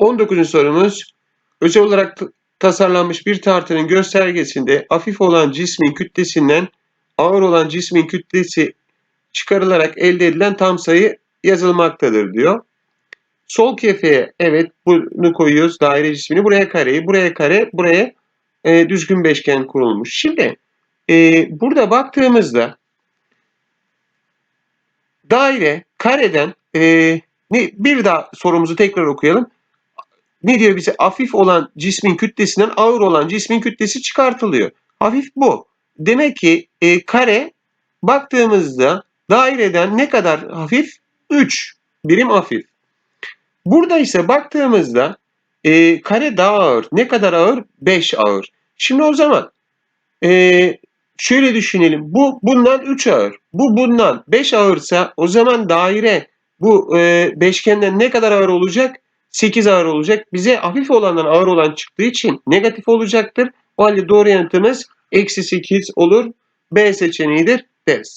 19. sorumuz özel olarak tasarlanmış bir tartının göstergesinde hafif olan cismin kütlesinden ağır olan cismin kütlesi çıkarılarak elde edilen tam sayı yazılmaktadır diyor. Sol kefeye evet bunu koyuyoruz daire cismini buraya kareyi buraya kare buraya e, düzgün beşgen kurulmuş. Şimdi e, burada baktığımızda daire kareden e, bir daha sorumuzu tekrar okuyalım. Ne diyor bize? Hafif olan cismin kütlesinden ağır olan cismin kütlesi çıkartılıyor. Hafif bu. Demek ki e, kare baktığımızda daireden ne kadar hafif? 3 birim hafif. Burada ise baktığımızda e, kare daha ağır. Ne kadar ağır? 5 ağır. Şimdi o zaman e, şöyle düşünelim. Bu bundan 3 ağır. Bu bundan 5 ağırsa o zaman daire bu e, beşgenden ne kadar ağır olacak? 8 ağır olacak. Bize hafif olandan ağır olan çıktığı için negatif olacaktır. O halde doğru yanıtımız eksi 8 olur. B seçeneğidir deriz.